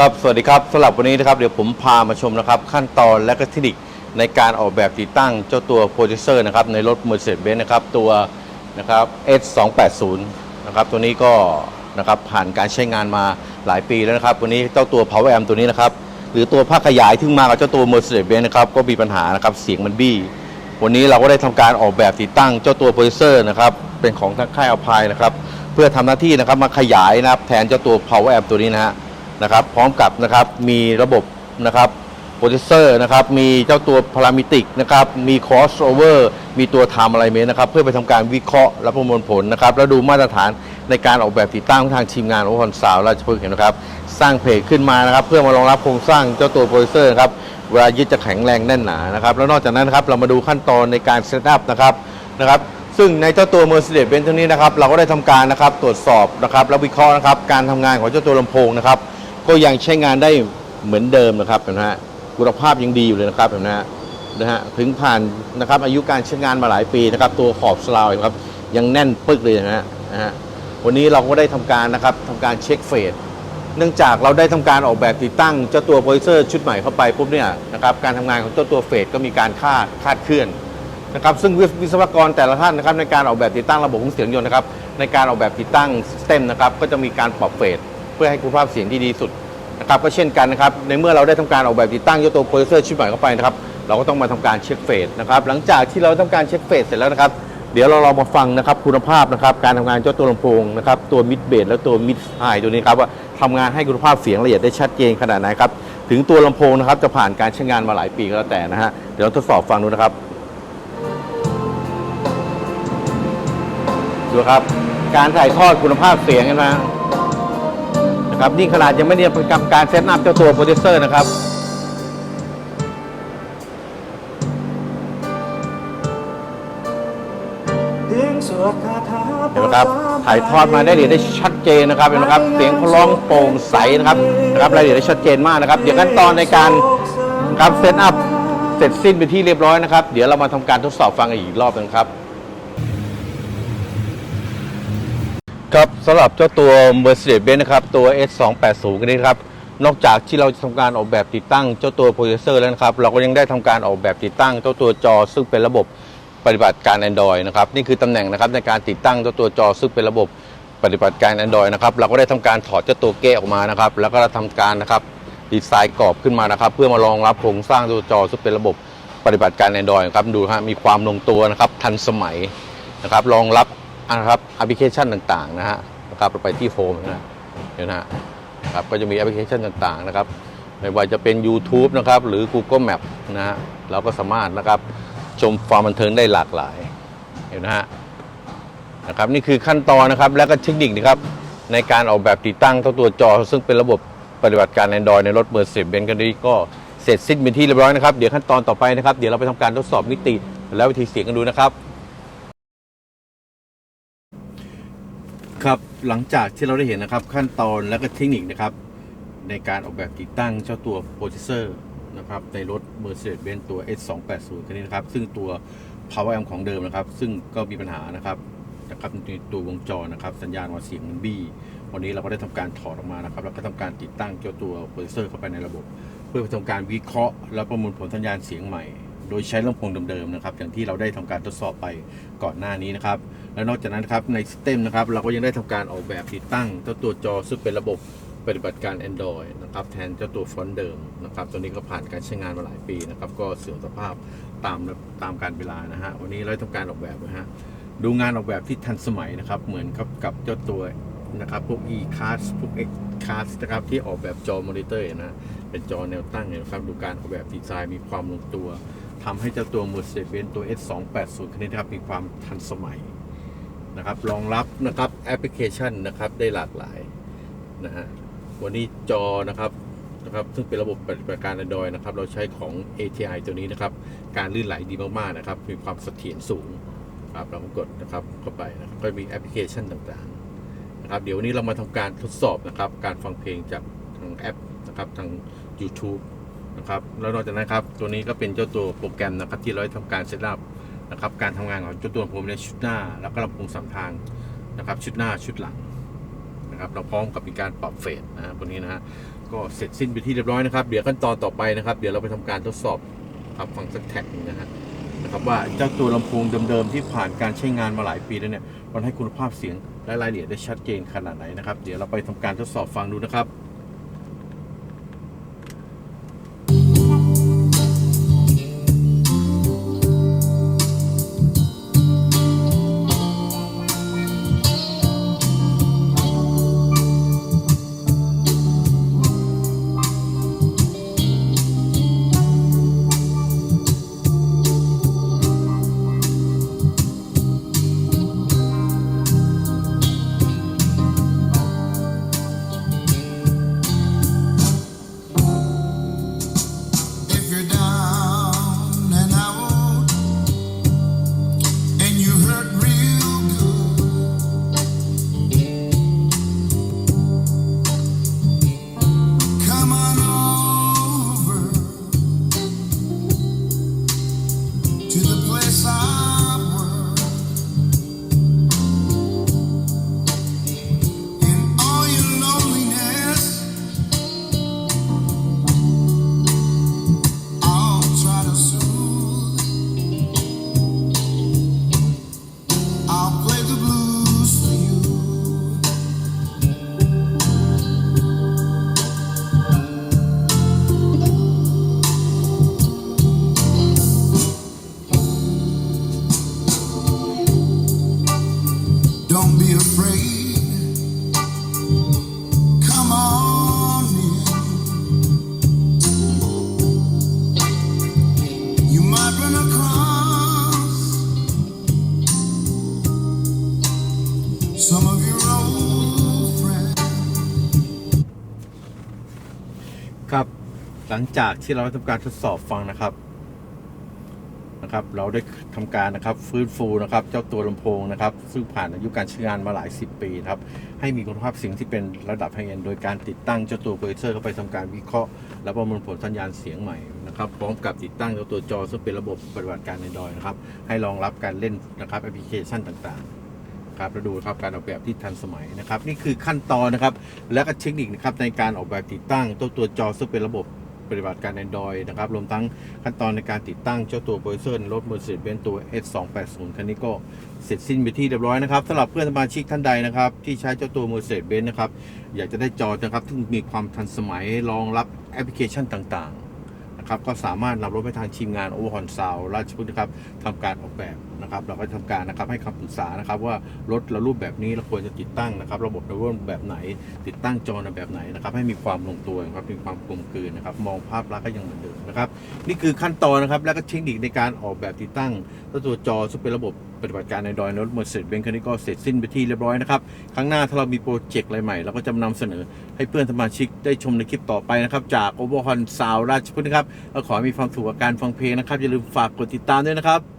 ครับ สวัสดีครับสำหรับวันนี้นะครับ เดี๋ยวผมพามาชมนะครับ ขั้นตอนและก็เทคนิคในการออกแบบติดตั้งเจ้าตัวโปรดิวเซอร์นะครับ ในรถ Mercedes-Benz นะครับ ตัวนะครับ S280 นะครับ ตัวนี้ก็นะครับผ่านการใช้งานมาหลายปีแล้วนะครับ วันนี้เจ้าตัว Power Amp ตัวนี้นะครับ หรือตัวภาคขยายที่มากับเจ้าตัว Mercedes-Benz นะครับ ก็มีปัญหานะครับ เสียงมันบี้ วันนี้เราก็ได้ทำการออกแบบติดตั้งเจ้าตัวโปรดิวเซอร์นะครับ เป็นของทางค่ายอภัยนะครับ เพื่อทำหน้าที่นะครับมาขยายนะครับแทนเจ้าตัว Power Amp ตัวนี้นะฮะ นะครับพร้อมกับนะครับมีระบบนะครับโปรดิวเซอร์นะครับมีเจ้าตัวพารามิติกนะครับมี crossover มีตัว time alignment นะครับ เพื่อไปทำการวิเคราะห์และประมวลผลนะครับ แล้วดูมาตรฐานในการออกแบบติดตั้งของทางทีมงานโอคอนสาวราชพฤกษ์เห็นนะครับ สร้างเพจขึ้นมานะครับ เพื่อมารองรับโครงสร้างเจ้าตัวโปรดิวเซอร์ครับเวลายึดจะแข็งแรงแน่นหนานะครับแล้วนอกจากนั้นนะครับเรามาดูขั้นตอนในการเซตอัพนะครับนะครับซึ่งในเจ้าตัว Mercedes-Benz ตัวนี้นะครับเราก็ได้ทำการนะครับตรวจสอบนะครับและวิเคราะห์นะครับการทำงานของเจ้าตัวลำโพงนะครับ ก็ยังใช้งานได้เหมือนเดิมนะครับเห็นะฮะคุณภาพยังดีอยู่เลยนะครับเห็นะฮะนะฮะถึงผ่านนะครับอายุการใช้งานมาหลายปีนะครับ ตัวขอบสลาวนะครับยังแน่นปึกเลยนะฮะนะฮะวันนี้เราก็ได้ทำการนะครับทำการเช็คเฟสเนื่องจากเราได้ทำการออกแบบติดตั้งเจ้าตัวโปรดิเซอร์ชุดใหม่เข้าไปปุ๊บเนี่ยนะครับการทำงานของเจ้าตัวเฟสก็มีการคาดคาดเคลื่อนนะครับซึ่งวิศวกรแต่ละท่านนะครับในการออกแบบติดตั้งระบบเครื่องเสียงยนต์นะครับในการออกแบบติดตั้งสเต็มนะครับก็จะมีการปรับเฟส เพื่อให้คุณภาพเสียงที่ดีสุดนะครับก็เช่นกันนะครับในเมื่อเราได้ทำการออกแบบติดตั้งยกตัวโปรดิวเซอร์ชุดใหม่เข้าไปนะครับเราก็ต้องมาทำการเช็คเฟสนะครับหลังจากที่เราทำการเช็คเฟสเสร็จแล้วนะครับ เดี๋ยวเราลองมาฟังนะครับคุณภาพนะครับการทำงานเจ้าตัวลำโพงนะครับตัวมิดเบสและตัวมิดไฮตัวนี้ครับว่าทำงานให้คุณภาพเสียงละเอียดได้ชัดเจนขนาดไหนครับถึงตัวลำโพงนะครับจะผ่านการใช้งานมาหลายปีก็แล้วแต่นะฮะเดี๋ยวเราทดสอบฟังดูนะครับดูครับการถ่ายทอดคุณภาพเสียงเห็นไหม นะครับนี่ขนาดยังไม่ได้ทำการเซตอัพเจ้าตัวโปรดิวเซอร์นะครับเห็นไหมครับถ่ายทอดมาได้ละเอียดได้ชัดเจนนะครับเห็นไหมครับเสียงเขาร้องโปร่งใสนะครับนะครับรายละเอียดได้ชัดเจนมากนะครับเดี๋ยวขั้นตอนในการนะครับเซตอัพเสร็จสิ้นไปนที่เรียบร้อยนะครับ เดี๋ยวเรามาทำการทดสอบฟังอีกรอบหนึงครับ ครับสำหรับเจ้าตัว Mercedes-Benz นะครับ ตัว S280 กันนี้ครับ นอกจากที่เราจะทำการออกแบบติดตั้งเจ้าตัวโปรดิวเซอร์แล้วนะครับ เราก็ยังได้ทำการออกแบบติดตั้งเจ้าตัวจอซึ่งเป็นระบบปฏิบัติการ Android นะครับ นี่คือตำแหน่งนะครับในการติดตั้งเจ้าตัวจอซึ่งเป็นระบบปฏิบัติการ Android นะครับ เราก็ได้ทำการถอดเจ้าตัวเก้ออกมานะครับ แล้วก็ทำการนะครับดีไซน์กรอบขึ้นมานะครับ เพื่อมารองรับโครงสร้างตัวจอซึ่งเป็นระบบปฏิบัติการ Android ครับ ดูฮะมีความลงตัวนะครับ ทันสมัยนะครับ รองรับ นะครับแอปพลิเคชันต่างๆนะฮะนะครับเราไปที่โฮมนะฮะเห็นนะครับก็จะมีแอปพลิเคชันต่างๆนะครับไม่ว่าจะเป็น YouTube นะครับหรือ Google Map นะฮะเราก็สามารถนะครับชมความบันเทิงได้หลากหลายเห็นนะฮะนะครับนี่คือขั้นตอนนะครับและก็เทคนิคนะครับในการออกแบบติดตั้งเจ้าตัวจอ ซึ่งเป็นระบบปฏิบัติการ Android ในรถ Mercedes-Benz กันนี้ก็เสร็จสิ้นเป็นที่เรียบร้อยนะครับ เดี๋ยวขั้นตอนต่อไปนะครับ เดี๋ยวเราไปทำการทดสอบมิติ และวิธีเสียงกันดูนะครับ ครับหลังจากที่เราได้เห็นนะครับขั้นตอนและก็เทคนิคนะครับ ในการออกแบบติดตั้งเจ้าตัวโปรเซสเซอร์นะครับในรถ Mercedes-Benz ตัว S280 คันนี้นะครับ ซึ่งตัว Power Amp ของเดิมนะครับ ซึ่งก็มีปัญหานะครับนะครับในตัววงจรนะครับ สัญญาณว่าเสียงมันบี้วันนี้เราก็ได้ทำการถอดออกมานะครับ แล้วก็ทำการติดตั้งเจ้าตัวโปรเซสเซอร์เข้าไปในระบบ เพื่อทำการวิเคราะห์และประมวลผลสัญญาณเสียงใหม่ โดยใช้ลำโพงเดิมๆนะครับอย่างที่เราได้ทำการทดสอบไปก่อนหน้านี้นะครับ และนอกจากนั้นครับในสเต็มนะครับเราก็ยังได้ทำการออกแบบติดตั้งเจ้าตัวจอซึ่งเป็นระบบปฏิบัติการ Android นะครับแทนเจ้าตัวฟอนต์เดิมนะครับตัวนี้ก็ผ่านการใช้งานมาหลายปีนะครับก็เสื่อมสภาพตามตามการเวลานะฮะวันนี้เราได้ทำการออกแบบนะฮะดูงานออกแบบที่ทันสมัยนะครับเหมือนกับกับเจ้าตัวนะครับพวก e card พวก x card นะครับที่ออกแบบจอมอนิเตอร์นะเป็นจอแนวตั้งนะครับดูการออกแบบดีไซน์มีความลงตัว ทำให้เจ้าตัว Mercedes-Benz ตัว S280 คันนี้นะครับมีความทันสมัยนะครับรองรับนะครับแอปพลิเคชันนะครับได้หลากหลายนะฮะวันนี้จอนะครับนะครับซึ่งเป็นระบบปฏิบัติการ Android นะครับ เราใช้ของ ATI ตัวนี้นะครับ การลื่นไหลดีมากๆนะครับ มีความเสถียรสูงครับเราก็กดนะครับเข้าไปนะครับก็มีแอปพลิเคชันต่างๆนะครับ เดี๋ยววันนี้เรามาทำการทดสอบนะครับ การฟังเพลงจากทางแอปนะครับทาง YouTube นะครับแล้วนอกจากนั้นครับตัวนี้ก็เป็นเจ้าตัวโปรแกรมนะครับที่เราได้ทำการเซตอัพนะครับการทำงานของเจ้าตัวผมในชุดหน้า แล้วก็ลำโพงสามทางนะครับชุดหน้าชุดหลังนะครับเราพร้อมกับมีการปรับเฟสนะฮะตัวนี้นะฮะก็เสร็จสิ้นไปที่เรียบร้อยนะครับเดี๋ยวขั้นตอนต่อไปนะครับเดี๋ยวเราไปทำการทดสอบครับฟังสักแท็กนึงนะฮะนะครับว่าเจ้าตัวลำโพงเดิมๆที่ผ่านการใช้งานมาหลายปีแล้วเนี่ยมันให้คุณภาพเสียงและรายละเอียดได้ชัดเจนขนาดไหนนะครับ เดี๋ยวเราไปทำการทดสอบฟังดูนะครับ ครับ หลังจากที่เราได้ทำการทดสอบฟังนะครับนะครับ เราได้ทำการนะครับฟื้นฟูนะครับ เจ้าตัวลำโพงนะครับ ซึ่งผ่านอายุการใช้งานมาหลาย 10 ปีครับ ให้มีคุณภาพเสียงที่เป็นระดับไฮเอ็นโดยการติดตั้งเจ้าตัวโปรดิวเซอร์เข้าไปทำการวิเคราะห์ และประเมวลผลสัญญาณเสียงใหม่นะครับ พร้อมกับติดตั้งเจ้าตัวจอซึ่งเป็นระบบปฏิบัติการในดอยนะครับ ให้รองรับการเล่นนะครับแอปพลิเคชันต่างๆ ครับแล้วดูครับการออกแบบที่ทันสมัยนะครับ นี่คือขั้นตอนนะครับ และก็เทคนิคนะครับในการออกแบบติดตั้งตัวตัวจอซึ่งเป็นระบบปฏิบัติการ Android นะครับ รวมทั้งขั้นตอนในการติดตั้งเจ้าตัวโปรเซอร์รถ Mercedes-Benz ตัว S280 คันนี้ก็เสร็จสิ้นไปที่เรียบร้อยนะครับสำหรับเพื่อนสมาชิกท่านใดนะครับ ที่ใช้เจ้าตัว Mercedes-Benz นะครับ อยากจะได้จอนะครับที่มีความทันสมัยรองรับแอปพลิเคชันต่างๆ นะครับก็สามารถนำรถไปทางทีมงานโอเวอร์ฮอนซาวราชพฤกษ์นะครับทำการออกแบบนะครับ เราก็ทำการนะครับให้คำปรึกษานะครับ ว่ารถเรารูปแบบนี้เราควรจะติดตั้งนะครับ ระบบระเบิดแบบไหน ติดตั้งจอในแบบไหนนะครับ ให้มีความลงตัวนะครับมีความกลมกลืนนะครับ มองภาพลักษณ์ก็ยังเหมือนเดิมนะครับ นี่คือขั้นตอนนะครับ และก็เทคนิคในการออกแบบติดตั้งตัวจอซึ่งเป็นระบบ ปฏิบัติการในดอยรถเมอร์เซเดสเบนคันนี้ก็เสร็จสิ้นไปที่เรียบร้อยนะครับ ครั้งหน้าถ้าเรามีโปรเจกต์อะไรใหม่เราก็จะนำเสนอให้เพื่อนสมาชิกได้ชมในคลิปต่อไปนะครับ จากโอเวอร์ฮอนซาวราชพฤกษ์นะครับก็ขอให้มีความสุขกับการฟังเพลงนะครับอย่าลืมฝากกดติดตามด้วยนะครับ